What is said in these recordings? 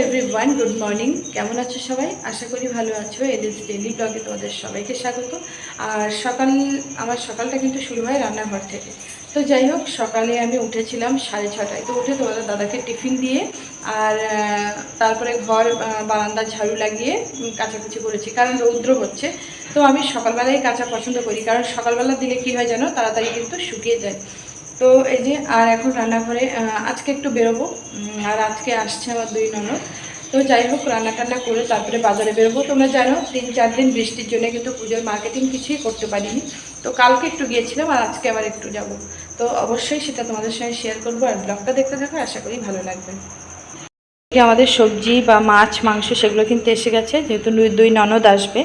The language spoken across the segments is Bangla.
এভরিওয়ান গুড মর্নিং কেমন আছো সবাই? আশা করি ভালো আছো। এদের ডেলি ব্লগে তোমাদের সবাইকে স্বাগত। আর সকাল আমার সকালটা কিন্তু শুরু হয় রান্নাঘর থেকে। তো যাই হোক সকালে আমি উঠেছিলাম সাড়ে ছটায়। তো উঠে তোমাদের দাদাকে টিফিন দিয়ে আর তারপরে ঘর বারান্দা ঝাড়ু লাগিয়ে উম, কাচাকুচি করেছি। কারণ রৌদ্র হচ্ছে। তো আমি সকালবেলায় কাঁচা পছন্দ করি। কারণ সকালবেলা দিলে কি হয় জানো? তাড়াতাড়ি কিন্তু শুকিয়ে যায়। তো এই যে, আর এখন রান্নাঘরে আজকে একটু বেরোবো। আর আজকে আসছে আমার দুই ননদ। তো যাই হোক, রান্না টান্না করে তারপরে বাজারে বেরোবো। তোমরা জানো, তিন চার দিন বৃষ্টির জন্য কিন্তু পুজোর মার্কেটিং কিছুই করতে পারিনি। তো কালকে একটু গিয়েছিলাম, আর আজকে আবার একটু যাব। তো অবশ্যই সেটা তোমাদের সঙ্গে শেয়ার করব, আর ব্লগটা দেখতে থাকো, আশা করি ভালো লাগবে। আমাদের সবজি বা মাছ, মাংস, সেগুলো কিন্তু এসে গেছে, যেহেতু দুই- ননদ আসবে।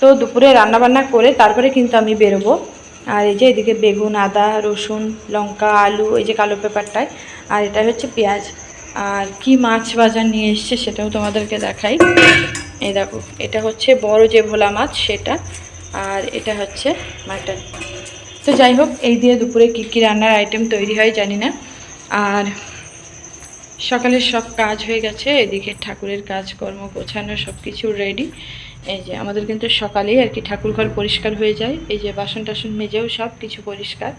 তো দুপুরে রান্নাবান্না করে তারপরে কিন্তু আমি বেরোবো। আর এই যে এদিকে বেগুন, আদা, রসুন, লঙ্কা, আলু, এই যে কালো পেপারটায়, আর এটা হচ্ছে পেঁয়াজ। আর কি মাছ বাজার নিয়ে এসছে সেটাও তোমাদেরকে দেখাই। এই দেখো, এটা হচ্ছে বড় যে ভোলা মাছ সেটা, আর এটা হচ্ছে মাটন। তো যাই হোক, এই দিয়ে দুপুরে কী কী রান্নার আইটেম তৈরি হয় জানি না। আর সকালের সব কাজ হয়ে গেছে, এদিকে ঠাকুরের কাজকর্ম গোছানো সব কিছু রেডি এই যে আমাদের কিন্তু সকালেই আর কি ঠাকুর ঘর পরিষ্কার হয়ে যায়। এই যে বাসন টাসন মেজেও সব কিছু পরিষ্কার।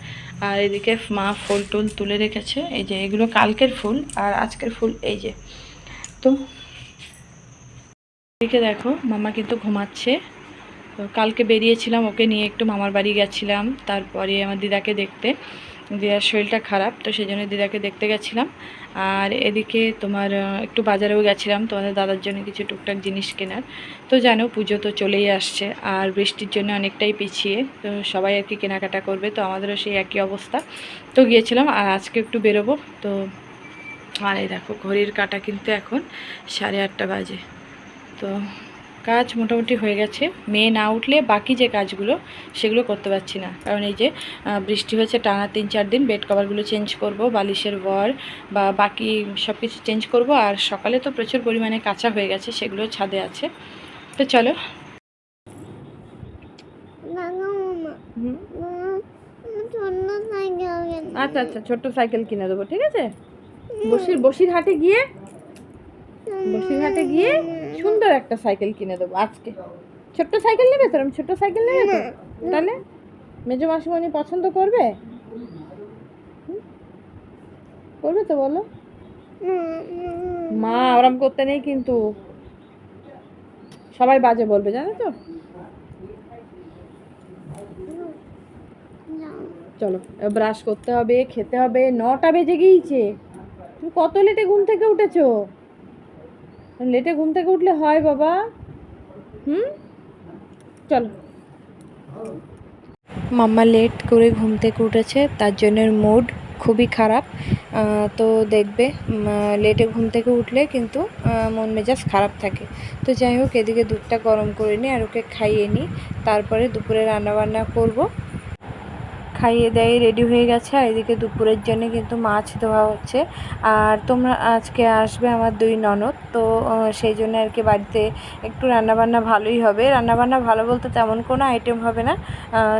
আর এদিকে মা ফুল টুল তুলে রেখেছে। এই যে এগুলো কালকের ফুল আর আজকের ফুল এই যে। তো এদিকে দেখো, মামা কিন্তু ঘুমাচ্ছে। তো কালকে বেরিয়েছিলাম, ওকে নিয়ে একটু মামার বাড়ি গেছিলাম। তারপরে আমার দিদাকে দেখতে। দিদার শরীরটা খারাপ, তো সেই জন্য দিদাকে দেখতে গেছিলাম। আর এদিকে তোমার একটু বাজারেও গেছিলাম, তোমাদের দাদার জন্য কিছু টুকটাক জিনিস কেনার। তো জানো, পুজো তো চলেই আসছে, আর বৃষ্টির জন্য অনেকটাই পিছিয়ে, তো সবাই আর কি কেনাকাটা করবে, তো আমাদেরও সেই একই অবস্থা। তো গিয়েছিলাম, আর আজকে একটু বেরোবো, তো আর এই দেখো, ঘড়ির কাটা কিন্তু এখন সাড়ে আটটা বাজে। তো কাজ মোটামুটি হয়ে গেছে। মেয়ে না উঠলে বাকি যে কাজগুলো সেগুলো করতে পারছি না। কারণ এই যে বৃষ্টি হয়েছে টানা তিন চার দিন বেড কভারগুলো চেঞ্জ করব বালিশের বর বা বাকি সব কিছু চেঞ্জ করব আর সকালে তো প্রচুর পরিমাণে কাঁচা হয়ে গেছে সেগুলো ছাদে আছে। তো চলো। আচ্ছা আচ্ছা ছোট্ট সাইকেল কিনে দেবো ঠিক আছে? বসির বসির হাটে গিয়ে? বসির হাটে গিয়ে? সুন্দর একটা সাইকেল কিনে দেবো আজকে। ছোট্ট সাইকেল নেবে তোর? ছোট্ট সাইকেল নেবে তো? তাহলে? মেজো মাসিমণি পছন্দ করবে? করবে তো বলো। মা ওরম করতে নেই কিন্তু। সবাই বাজে বলবে জানো তো? চলো ব্রাশ করতে হবে খেতে হবে নটা বেজে গিয়েছে। তুমি কত লেটে ঘুম থেকে উঠেছো? লেটে ঘুম থেকে উঠলে হয় বাবা। হুম? চলো। মাম্মা লেট করে ঘুম থেকে উঠেছে, তার জন্য মুড খুবই খারাপ। তো দেখবে লেটে ঘুম থেকে উঠলে কিন্তু মন মেজাজ খারাপ থাকে। তো যাই হোক, এদিকে দুধটা গরম করে নিই আর ওকে খাইয়ে নিই তারপরে দুপুরে রান্নাবান্না করব। খাইয়ে দেয় রেডি হয়ে গেছে। আর এদিকে দুপুরের জন্য কিন্তু মাছ ধোয়া হচ্ছে। আর তোমরা আজকে আসবে আমার দুই ননদ। তো সেই জন্য আর কি বাড়িতে একটু রান্নাবান্না ভালোই হবে। রান্নাবান্না ভালো বলতে তেমন কোনো আইটেম হবে না।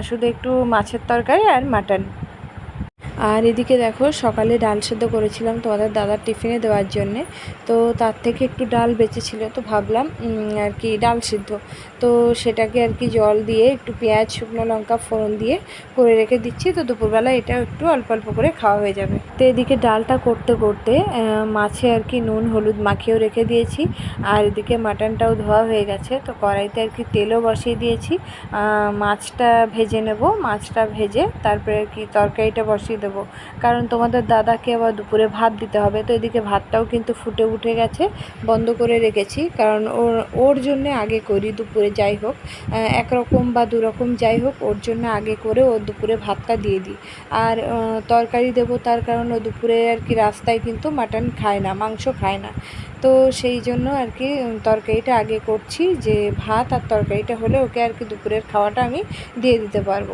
শুধু একটু মাছের তরকারি আর মাটন আর এদিকে দেখো, সকালে ডাল সেদ্ধ করেছিলাম তোমাদের দাদার টিফিনে দেওয়ার জন্যে। তো তার থেকে একটু ডাল বেঁচেছিল, তো ভাবলাম আর কি ডাল সিদ্ধ। তো সেটাকে আর কি জল দিয়ে একটু পেঁয়াজ, শুকনো লঙ্কা, ফোড়ন দিয়ে করে রেখে দিচ্ছি। তো দুপুরবেলা এটা একটু অল্প অল্প করে খাওয়া হয়ে যাবে। তো এদিকে ডালটা করতে করতে মাছে আর কি নুন, হলুদ মাখিয়েও রেখে দিয়েছি। আর এদিকে মাটনটাও ধোয়া হয়ে গেছে, তো কড়াইতে আর কি তেলও বসিয়ে দিয়েছি। মাছটা ভেজে নেব, মাছটা ভেজে তারপরে আর কি তরকারিটা বসিয়ে দেবো। কারণ তোমাদের দাদাকে আবার দুপুরে ভাত দিতে হবে। তো এদিকে ভাতটাও কিন্তু ফুটে উঠে গেছে, বন্ধ করে রেখেছি। কারণ ওর ওর জন্যে আগে করি দুপুরে, যাই হোক। একরকম বা দুরকম যাই হোক, ওর জন্য আগে করে ও দুপুরে ভাতটা দিয়ে দিই। আর তরকারি দেবো তার কারণ ও দুপুরে আর কি রাস্তায় কিন্তু মাটন খায় না, মাংস খায় না। তো সেই জন্য আর কি তরকারিটা আগে করছি যে ভাত আর তরকারিটা হলে ওকে আর কি দুপুরের খাওয়াটা আমি দিয়ে দিতে পারব।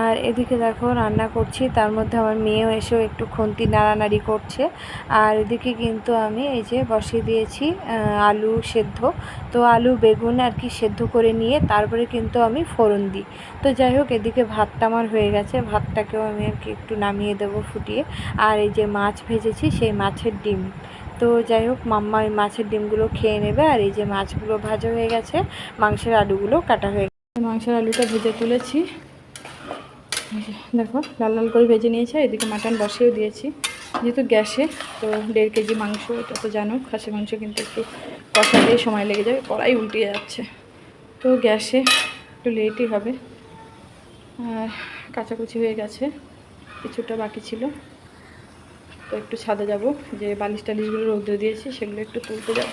আর এদিকে দেখো রান্না করছি, তার মধ্যে আমার মেয়েও এসেও একটু খুন্তি নাড়ানাড়ি করছে। আর এদিকে কিন্তু আমি এই যে বসিয়ে দিয়েছি আলু সেদ্ধ। তো আলু, বেগুন আর কি সেদ্ধ করে নিয়ে তারপরে কিন্তু আমি ফোড়ন দিই। তো যাই হোক, এদিকে ভাতটা আমার হয়ে গেছে, ভাতটাকেও আমি আর কি একটু নামিয়ে দেবো ফুটিয়ে। আর এই যে মাছ ভেজেছি, সেই মাছের ডিম। তো যাই হোক, মাম্মা ওই মাছের ডিমগুলো খেয়ে নেবে, আর এই যে মাছগুলো ভাজা হয়ে গেছে, মাংসের আলুগুলো কাটা হয়ে গেছে। মাংসের আলুটা ভেজে তুলেছি। দেখো, লাল লাল করে ভেজে নিয়েছে, এদিকে মাটন বসিয়েও দিয়েছি। যেহেতু গ্যাসে, তো দেড় কেজি মাংস, এটা তো জানো, খাসি মাংস কিন্তু একটু কষাতেই সময় লেগে যাবে, কড়াই উল্টে যাচ্ছে। তো গ্যাসে একটু লেটই হবে। আর কাচাকুচি হয়ে গেছে, কিছুটা বাকি ছিল। তো একটু ছাদে যাব, যে বালিশ টালিশগুলো রৌদ্রে দিয়েছি, সেগুলো একটু তুলতে যাব।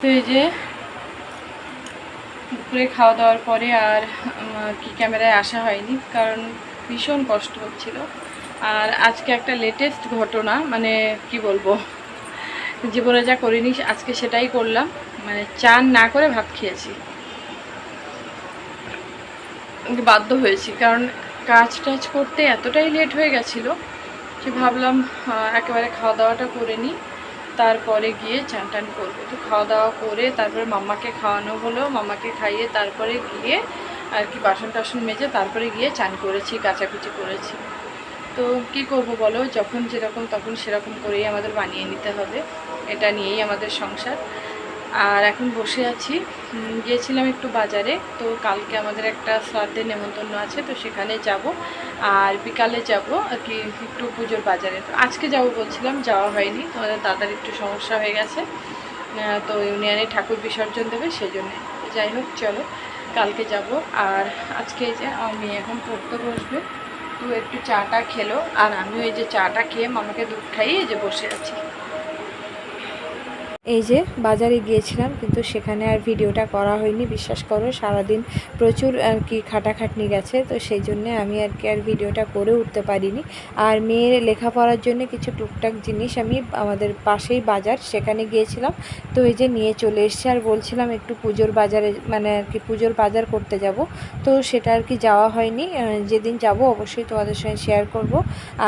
তো এই যে, দুপুরে খাওয়া দাওয়ার পরে আর কি ক্যামেরায় আসা হয়নি, কারণ ভীষণ কষ্ট হচ্ছিল। আর আজকে একটা লেটেস্ট ঘটনা মানে কি বলব, জীবনে যা করিনি, আজকে সেটাই করলাম। মানে চান না করে ভাত খেয়েছি। বাধ্য হয়েছি, কারণ কাজ টাজ করতে এতটাই লেট হয়ে গেছিল যে ভাবলাম একেবারে খাওয়া দাওয়াটা করে নিই, তারপরে গিয়ে চান টান করব। তো খাওয়া দাওয়া করে তারপরে মাম্মাকে খাওয়ানো হলো, মাম্মাকে খাইয়ে তারপরে গিয়ে আর কি বাসন টাসন মেজে তারপরে গিয়ে চান করেছি, কাচাকুচি করেছি। তো কি করব বলো? যখন যেরকম তখন সেরকম করেই আমাদের বানিয়ে নিতে হবে। এটা নিয়েই আমাদের সংসার। আর এখন বসে আছি। গিয়েছিলাম একটু বাজারে। তো কালকে আমাদের একটা শ্রাদ্ধের নেমন্তন্ন আছে, তো সেখানে যাব। আর বিকালে যাব আর কি একটু পুজোর বাজারে। তো আজকে যাব বলছিলাম, যাওয়া হয়নি। তোমাদের দাদার একটু সমস্যা হয়ে গেছে। তো ইউনিয়নে ঠাকুর বিসর্জন দেবে সেই জন্যে যাই হোক, চলো। কালকে যাব। আর আজকে যে আমার মেয়ে এখন পড়তে বসবে তুই একটু চাটা খেলো। আর আমি ওই যে চাটা খেয়ে মামাকে দুধ খাইয়ে যে বসে আছি। এই যে বাজারে গিয়েছিলাম, কিন্তু সেখানে আর ভিডিওটা করা হয়নি। বিশ্বাস করো, সারাদিন প্রচুর আর কি খাটাখাটনি গেছে, তো সেই জন্যে আমি আর কি আর ভিডিওটা করে উঠতে পারিনি। আর মেয়ের লেখাপড়ার জন্য কিছু টুকটাক জিনিস আমি আমাদের পাশেই বাজার, সেখানে গিয়েছিলাম। তো এই যে নিয়ে চলে এসেছি আর বলছিলাম একটু পুজোর বাজারে মানে আর কি পুজোর বাজার করতে যাব। তো সেটা আর কি যাওয়া হয়নি। যেদিন যাব অবশ্যই তোমাদের সঙ্গে শেয়ার করব।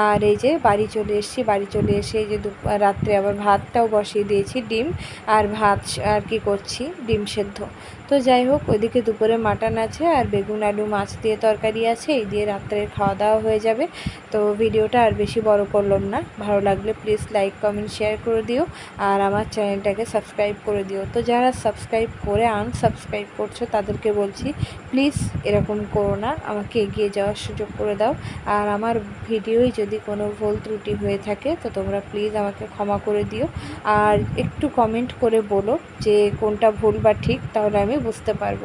আর এই যে বাড়ি চলে এসেছি, বাড়ি চলে এসে এই যে রাত্রে আবার ভাতটাও বসিয়ে দিয়েছি, ডিম। আর ভাত আর কি করছি? ডিম সেদ্ধ। তো যাই হোক, ওইদিকে দুপুরে মাটন আছে আর বেগুন, আলু, মাছ দিয়ে তরকারি আছে। এই দিয়ে রাত্রে খাওয়া দাওয়া হয়ে যাবে। তো ভিডিওটা আর বেশি বড় করলাম না। ভালো লাগলে প্লিজ লাইক কমেন্ট শেয়ার করে দিও। আর আমার চ্যানেলটাকে সাবস্ক্রাইব করে দিও। তো যারা সাবস্ক্রাইব করে আনসাবস্ক্রাইব করছ, তাদেরকে বলছি প্লিজ এরকম করো না। আমাকে এগিয়ে যাওয়ার সুযোগ করে দাও। আর আমার ভিডিওই যদি কোনো ভুল ত্রুটি হয়ে থাকে, তো তোমরা প্লিজ আমাকে ক্ষমা করে দিও। আর একটু কমেন্ট করে বলো যে কোনটা ভুল বা ঠিক, তাহলে আমি বুঝতে পারব।